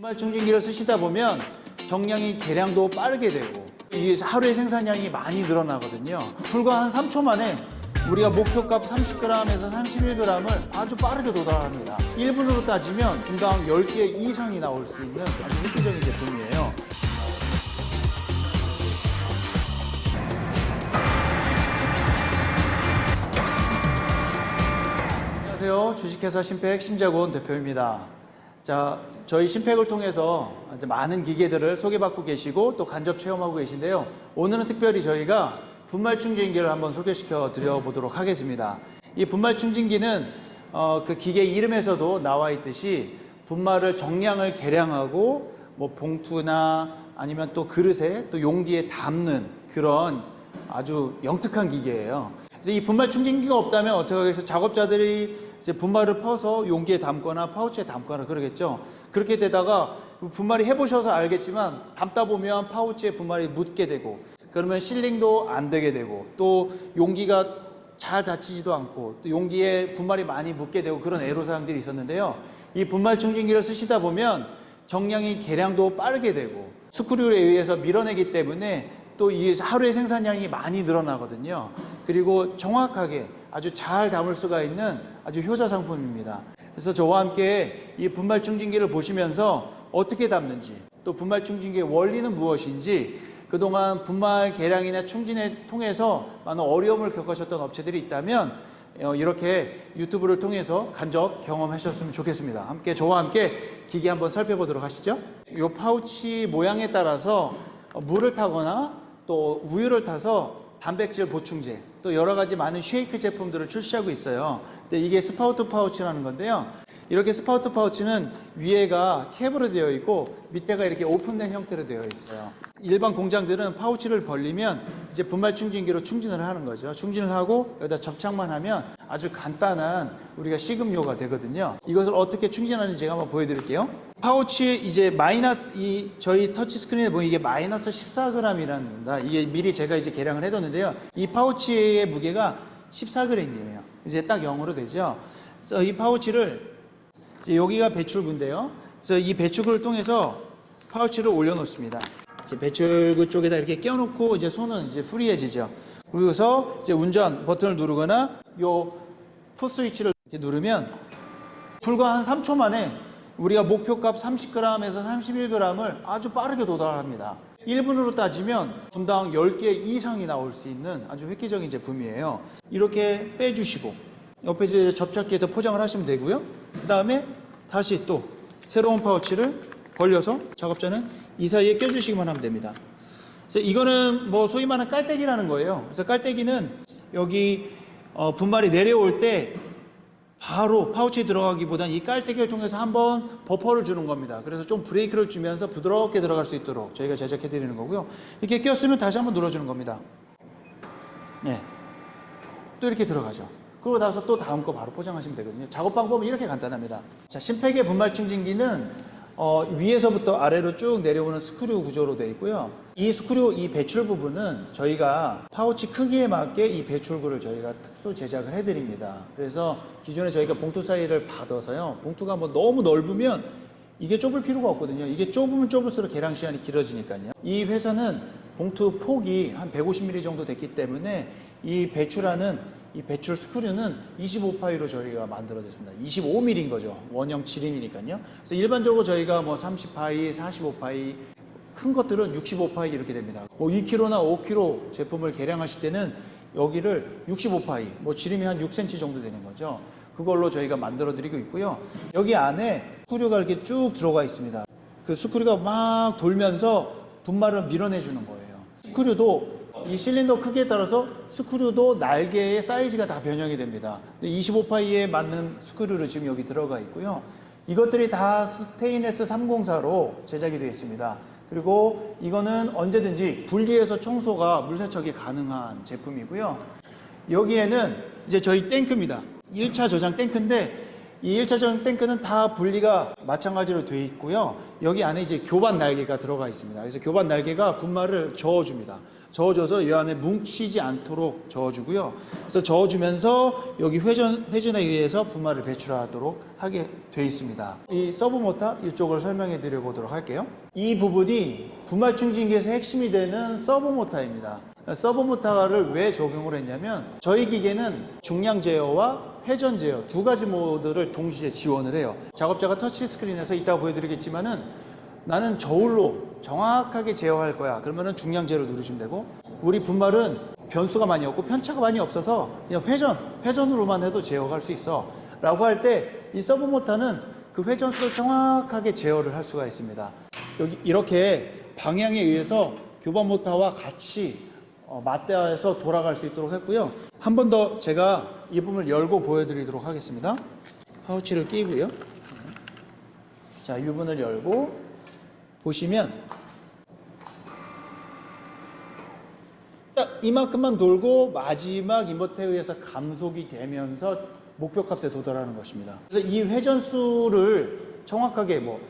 분말 충진기를 쓰시다 보면 정량이 계량도 빠르게 되고 이게 하루에 생산량이 많이 늘어나거든요. 불과 한 3초 만에 우리가 목표값 30g에서 31g을 아주 빠르게 도달합니다. 1분으로 따지면 분당 10개 이상이 나올 수 있는 아주 획기적인 제품이에요. 안녕하세요. 주식회사 신팩 심재곤 대표입니다. 자, 저희 신팩을 통해서 이제 많은 기계들을 소개받고 계시고 또 간접 체험하고 계신데요. 오늘은 특별히 저희가 분말 충진기를 한번 소개시켜 드려 보도록 하겠습니다. 이 분말 충진기는 어, 그 기계 이름에서도 나와 있듯이 분말을 정량을 계량하고 뭐 봉투나 아니면 또 그릇에 또 용기에 담는 그런 아주 영특한 기계예요. 이 분말 충진기가 없다면 어떻게 하겠어요? 작업자들이 이제 분말을 퍼서 용기에 담거나 파우치에 담거나 그러겠죠. 그렇게 되다가 분말이 해보셔서 알겠지만 담다 보면 파우치에 분말이 묻게 되고 그러면 실링도 안 되게 되고 또 용기가 잘 닫히지도 않고 또 용기에 분말이 많이 묻게 되고 그런 애로사항들이 있었는데요. 이 분말 충진기를 쓰시다 보면 정량이 계량도 빠르게 되고 스크류에 의해서 밀어내기 때문에 또 이 하루의 생산량이 많이 늘어나거든요. 그리고 정확하게 아주 잘 담을 수가 있는 아주 효자 상품입니다. 그래서 저와 함께 이 분말 충진기를 보시면서 어떻게 담는지 또 분말 충진기의 원리는 무엇인지 그동안 분말 계량이나 충진을 통해서 많은 어려움을 겪으셨던 업체들이 있다면 어, 이렇게 유튜브를 통해서 간접 경험하셨으면 좋겠습니다. 함께 저와 함께 기계 한번 살펴보도록 하시죠. 이 파우치 모양에 따라서 물을 타거나 또 우유를 타서 단백질 보충제 또 여러 가지 많은 쉐이크 제품들을 출시하고 있어요. 근데 이게 스파우트 파우치라는 건데요. 이렇게 스파우트 파우치는 위에가 캡으로 되어 있고 밑에가 이렇게 오픈된 형태로 되어 있어요. 일반 공장들은 파우치를 벌리면 이제 분말 충진기로 충진을 하는 거죠. 충진을 하고 여기다 접착만 하면 아주 간단한 우리가 식음료가 되거든요. 이것을 어떻게 충진하는지 제가 한번 보여드릴게요. 파우치 이제 마이너스 이 저희 터치 스크린에 보면 이게 마이너스 14g이랍니다. 이게 미리 제가 이제 계량을 해뒀는데요. 이 파우치의 무게가 14g이에요. 이제 딱 0으로 되죠. 그래서 이 파우치를 이제 여기가 배출구인데요. 그래서 이 배출구를 통해서 파우치를 올려놓습니다. 이제 배출구 쪽에다 이렇게 껴놓고 이제 손은 이제 프리해지죠. 그래서 이제 운전 버튼을 누르거나 요 풋 스위치를 이렇게 누르면 불과 한 3초 만에 우리가 목표값 30g에서 31g을 아주 빠르게 도달합니다. 1분으로 따지면 분당 10개 이상이 나올 수 있는 아주 획기적인 제품이에요. 이렇게 빼주시고 옆에 이제 접착기에다 포장을 하시면 되고요. 그 다음에 다시 또 새로운 파우치를 벌려서 작업자는 이 사이에 껴주시기만 하면 됩니다. 그래서 이거는 뭐 소위 말하는 깔때기라는 거예요. 그래서 깔때기는 여기 어, 분말이 내려올 때 바로 파우치에 들어가기보단 이 깔때기를 통해서 한번 버퍼를 주는 겁니다. 그래서 좀 브레이크를 주면서 부드럽게 들어갈 수 있도록 저희가 제작해 드리는 거고요. 이렇게 꼈으면 다시 한번 눌러주는 겁니다. 네. 또 이렇게 들어가죠. 그러고 나서 또 다음 거 바로 포장하시면 되거든요. 작업 방법은 이렇게 간단합니다. 자, 심팩의 분말 충진기는 어, 위에서부터 아래로 쭉 내려오는 스크류 구조로 되어 있고요. 이 스크류, 이 배출 부분은 저희가 파우치 크기에 맞게 이 배출구를 저희가 특수 제작을 해드립니다. 그래서 기존에 저희가 봉투 사이를 받아서요. 봉투가 뭐 너무 넓으면 이게 좁을 필요가 없거든요. 이게 좁으면 좁을수록 계량 시간이 길어지니까요. 이 회사는 봉투 폭이 한 150mm 정도 됐기 때문에 이 배출하는 이 배출 스크류는 25파이로 저희가 만들어졌습니다. 25mm인 거죠. 원형 7인이니까요. 그래서 일반적으로 저희가 뭐 30파이, 45파이, 큰 것들은 65파이 이렇게 됩니다. 뭐 2kg나 5kg 제품을 계량하실 때는 여기를 65파이, 뭐 지름이 한 6cm 정도 되는 거죠. 그걸로 저희가 만들어 드리고 있고요. 여기 안에 스크류가 이렇게 쭉 들어가 있습니다. 그 스크류가 막 돌면서 분말을 밀어내 주는 거예요. 스크류도 이 실린더 크기에 따라서 스크류도 날개의 사이즈가 다 변형이 됩니다. 25파이에 맞는 스크류를 지금 여기 들어가 있고요. 이것들이 다 스테인레스 304로 제작이 되어 있습니다. 그리고 이거는 언제든지 분리해서 청소가 물세척이 가능한 제품이고요. 여기에는 이제 저희 탱크입니다. 1차 저장 탱크인데 이 1차 저장 탱크는 다 분리가 마찬가지로 되어 있고요. 여기 안에 이제 교반 날개가 들어가 있습니다. 그래서 교반 날개가 분말을 저어줍니다. 저어줘서 이 안에 뭉치지 않도록 저어주고요. 그래서 저어주면서 여기 회전 회전에 의해서 분말을 배출하도록 하게 돼 있습니다. 이 서브 모터 이쪽을 설명해 드려 보도록 할게요. 이 부분이 분말 충진기에서 핵심이 되는 서브 모터입니다. 서브 모터를 왜 적용을 했냐면 저희 기계는 중량 제어와 회전 제어 두 가지 모드를 동시에 지원을 해요. 작업자가 터치 스크린에서 이따 보여드리겠지만은 나는 저울로 정확하게 제어할 거야. 그러면은 중량 제어를 누르시면 되고 우리 분말은 변수가 많이 없고 편차가 많이 없어서 그냥 회전, 회전으로만 해도 제어할 수 있어. 라고 할 때 이 서브 모터는 그 회전수를 정확하게 제어를 할 수가 있습니다. 여기 이렇게 방향에 의해서 교반 모터와 같이 어, 맞대해서 돌아갈 수 있도록 했고요. 한 번 더 제가 이 부분을 열고 보여드리도록 하겠습니다. 파우치를 끼고요. 자, 이 부분을 열고 보시면 딱 이만큼만 돌고 마지막 인버터에 의해서 감속이 되면서 목표 값에 도달하는 것입니다. 그래서 이 회전수를 정확하게 뭐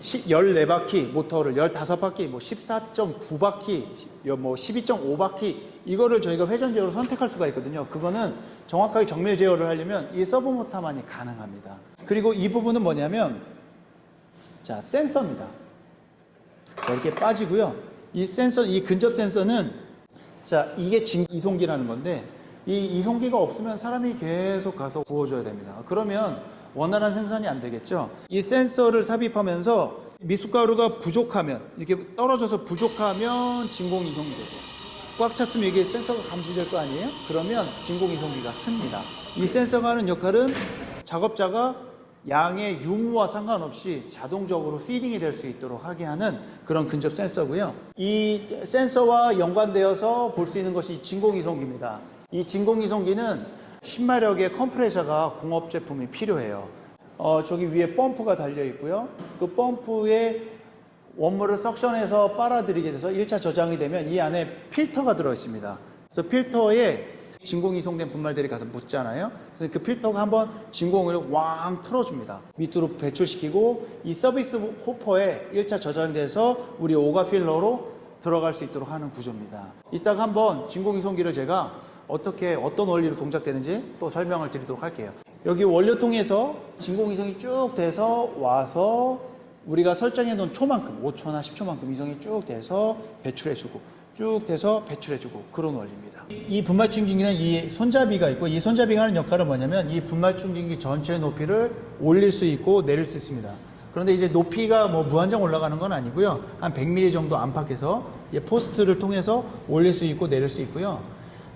14바퀴 모터를 15바퀴 뭐 14.9바퀴 뭐 12.5바퀴 이거를 저희가 회전 제어로 선택할 수가 있거든요. 그거는 정확하게 정밀 제어를 하려면 이 서브 모터만이 가능합니다. 그리고 이 부분은 뭐냐면 자, 센서입니다. 자, 이렇게 빠지고요. 이 센서, 이 근접 센서는 자, 이게 진 이송기라는 건데 이 이송기가 없으면 사람이 계속 가서 구워줘야 됩니다. 그러면 원활한 생산이 안 되겠죠. 이 센서를 삽입하면서 미숫가루가 부족하면 이렇게 떨어져서 부족하면 진공 이송이 되고 꽉 찼으면 이게 센서가 감지될 거 아니에요? 그러면 진공 이송기가 씁니다. 이 센서가 하는 역할은 작업자가 양의 유무와 상관없이 자동적으로 피딩이 될 수 있도록 하게 하는 그런 근접 센서고요. 이 센서와 연관되어서 볼 수 있는 것이 진공이송기입니다. 이 진공이송기는 10마력의 컴프레셔가 공업 제품이 필요해요. 어, 저기 위에 펌프가 달려 있고요. 그 펌프에 원물을 석션해서 빨아들이게 돼서 1차 저장이 되면 이 안에 필터가 들어 있습니다. 그래서 필터에 진공 이 송된 분말들이 가서 묻잖아요. 그래서 그 필터가 한번 진공을 왕 틀어줍니다. 밑으로 배출시키고 이 서비스 호퍼에 1차 저장돼서 우리 오가 필러로 들어갈 수 있도록 하는 구조입니다. 이따가 한번 진공 이송기를 제가 어떻게 어떤 원리로 동작되는지 또 설명을 드리도록 할게요. 여기 원료통에서 진공 이송이 쭉 돼서 와서 우리가 설정해 놓은 초만큼 5초나 10초만큼 이송이 쭉 돼서 배출해 주고 쭉 돼서 배출해 주고 그런 원리입니다. 이 분말 충진기는 이 손잡이가 있고 이 손잡이가 하는 역할은 뭐냐면 이 분말 충진기 전체 높이를 올릴 수 있고 내릴 수 있습니다. 그런데 이제 높이가 뭐 무한정 올라가는 건 아니고요. 한 100mm 정도 안팎에서 이 포스트를 통해서 올릴 수 있고 내릴 수 있고요.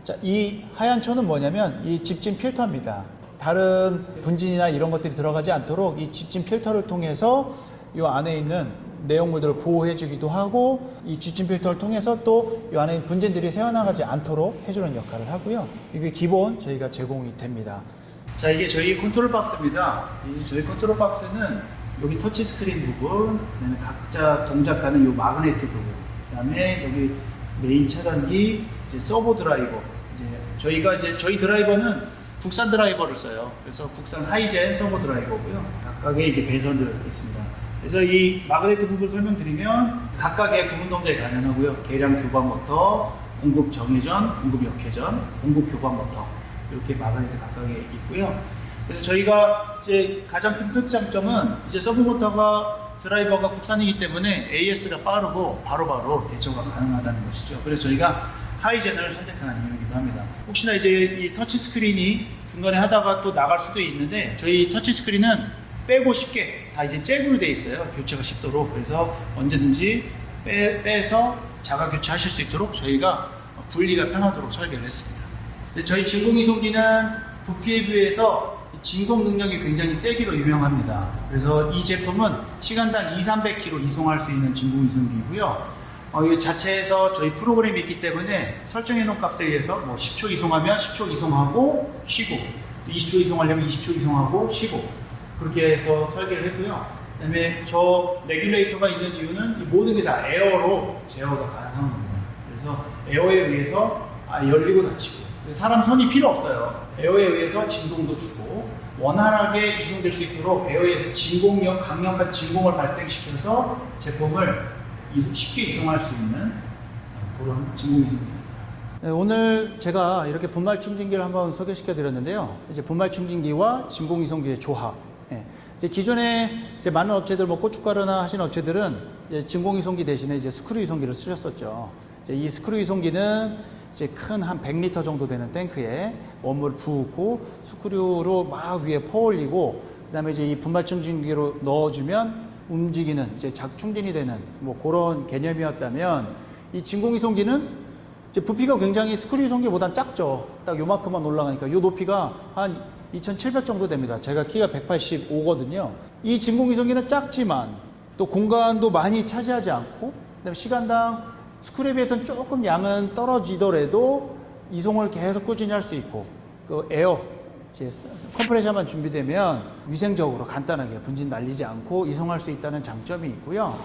자, 이 하얀 천은 뭐냐면 이 집진 필터입니다. 다른 분진이나 이런 것들이 들어가지 않도록 이 집진 필터를 통해서 이 안에 있는 내용물들을 보호해 주기도 하고 이 집진 필터를 통해서 또 이 안에 분진들이 새어나가지 않도록 해주는 역할을 하고요. 이게 기본 저희가 제공이 됩니다. 자, 이게 저희 컨트롤 박스입니다. 이 저희 컨트롤 박스는 여기 터치 스크린 부분, 각자 동작하는 이 마그네틱 부분, 그다음에 여기 메인 차단기, 이제 서버 드라이버. 이제 저희가 이제 저희 드라이버는 국산 드라이버를 써요. 그래서 국산 하이젠 서버 드라이버고요. 각각의 이제 배선들 있습니다. 그래서 이 마그네틱 부분 설명드리면 각각의 구분 동작이 가능하고요. 계량 교반 모터, 공급 정회전, 공급 역회전, 공급 교반 모터 이렇게 마그네틱 각각에 있고요. 그래서 저희가 이제 가장 큰 특장점은 이제 서브 모터가 드라이버가 국산이기 때문에 AS가 빠르고 바로바로 대처가 가능하다는 것이죠. 그래서 저희가 하이젠을 선택한 이유이기도 합니다. 혹시나 이제 이 터치 스크린이 중간에 하다가 또 나갈 수도 있는데 저희 터치 스크린은 빼고 쉽게 다 이제 잭으로 돼 있어요. 교체가 쉽도록. 그래서 언제든지 빼, 빼서 자가 교체하실 수 있도록 저희가 분리가 편하도록 설계를 했습니다. 저희 진공이송기는 부피에 비해서 이 진공 능력이 굉장히 세기로 유명합니다. 그래서 이 제품은 시간당 2, 300kg 이송할 수 있는 진공이송기이고요. 어, 이 자체에서 저희 프로그램이 있기 때문에 설정해 놓은 값에 의해서 뭐 10초 이송하면 10초 이송하고 쉬고 20초 이송하려면 20초 이송하고 쉬고 그렇게 해서 설계를 했고요. 그다음에 저 레귤레이터가 있는 이유는 이 모든 게 다 에어로 제어가 가능한 겁니다. 그래서 에어에 의해서 아, 열리고 닫히고 사람 손이 필요 없어요. 에어에 의해서 진동도 주고 원활하게 이송될 수 있도록 에어에서 진공력, 강력한 진공을 발생시켜서 제품을 이- 쉽게 이송할 수 있는 그런 진공 이송입니다. 네, 오늘 제가 이렇게 분말 충진기를 한번 소개시켜 드렸는데요. 이제 분말 충진기와 진공 이송기의 조합. 예. 이제 기존에 이제 많은 업체들 뭐 고춧가루나 하신 업체들은 이제 진공이송기 대신에 이제 스크류 이송기를 쓰셨었죠. 이제 이 스크류 이송기는 이제 큰 한 100리터 정도 되는 탱크에 원물을 부고 스크류로 막 위에 퍼올리고 그다음에 이제 이 분말 충진기로 넣어주면 움직이는 이제 작충진이 되는 뭐 그런 개념이었다면 이 진공이송기는 이제 부피가 굉장히 스크류 이송기보단 작죠. 딱 요만큼만 올라가니까 요 높이가 한 2,700 정도 됩니다. 제가 키가 185거든요. 이 진공 이송기는 작지만 또 공간도 많이 차지하지 않고 그다음에 시간당 스크류에 비해서는 조금 양은 떨어지더라도 이송을 계속 꾸준히 할 수 있고 그 에어 컴프레셔만 준비되면 위생적으로 간단하게 분진 날리지 않고 이송할 수 있다는 장점이 있고요.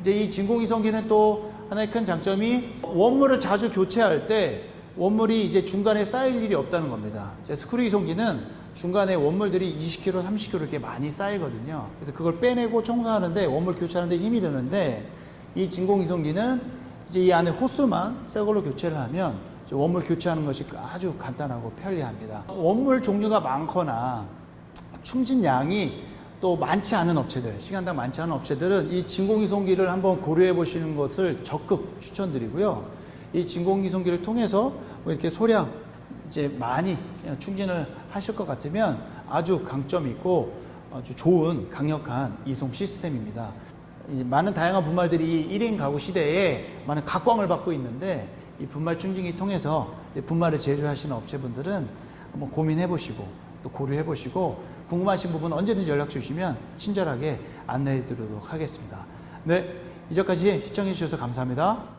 이제 이 진공 이송기는 또 하나의 큰 장점이 원물을 자주 교체할 때 원물이 이제 중간에 쌓일 일이 없다는 겁니다. 이제 스크류 이송기는 중간에 원물들이 20kg, 30kg 이렇게 많이 쌓이거든요. 그래서 그걸 빼내고 청소하는데 원물 교체하는데 힘이 드는데 이 진공 이송기는 이제 이 안에 호스만 새 걸로 교체를 하면 원물 교체하는 것이 아주 간단하고 편리합니다. 원물 종류가 많거나 충진량이 또 많지 않은 업체들, 시간당 많지 않은 업체들은 이 진공이송기를 한번 고려해 보시는 것을 적극 추천드리고요. 이 진공이송기를 통해서 뭐 이렇게 소량 이제 많이 충진을 하실 것 같으면 아주 강점 있고 아주 좋은 강력한 이송 시스템입니다. 이 많은 다양한 분말들이 1인 가구 시대에 많은 각광을 받고 있는데 이 분말 충진기 통해서 이 분말을 제조하시는 업체분들은 한번 고민해 보시고 또 고려해 보시고 궁금하신 부분 언제든지 연락 주시면 친절하게 안내해 드리도록 하겠습니다. 네, 이제까지 시청해 주셔서 감사합니다.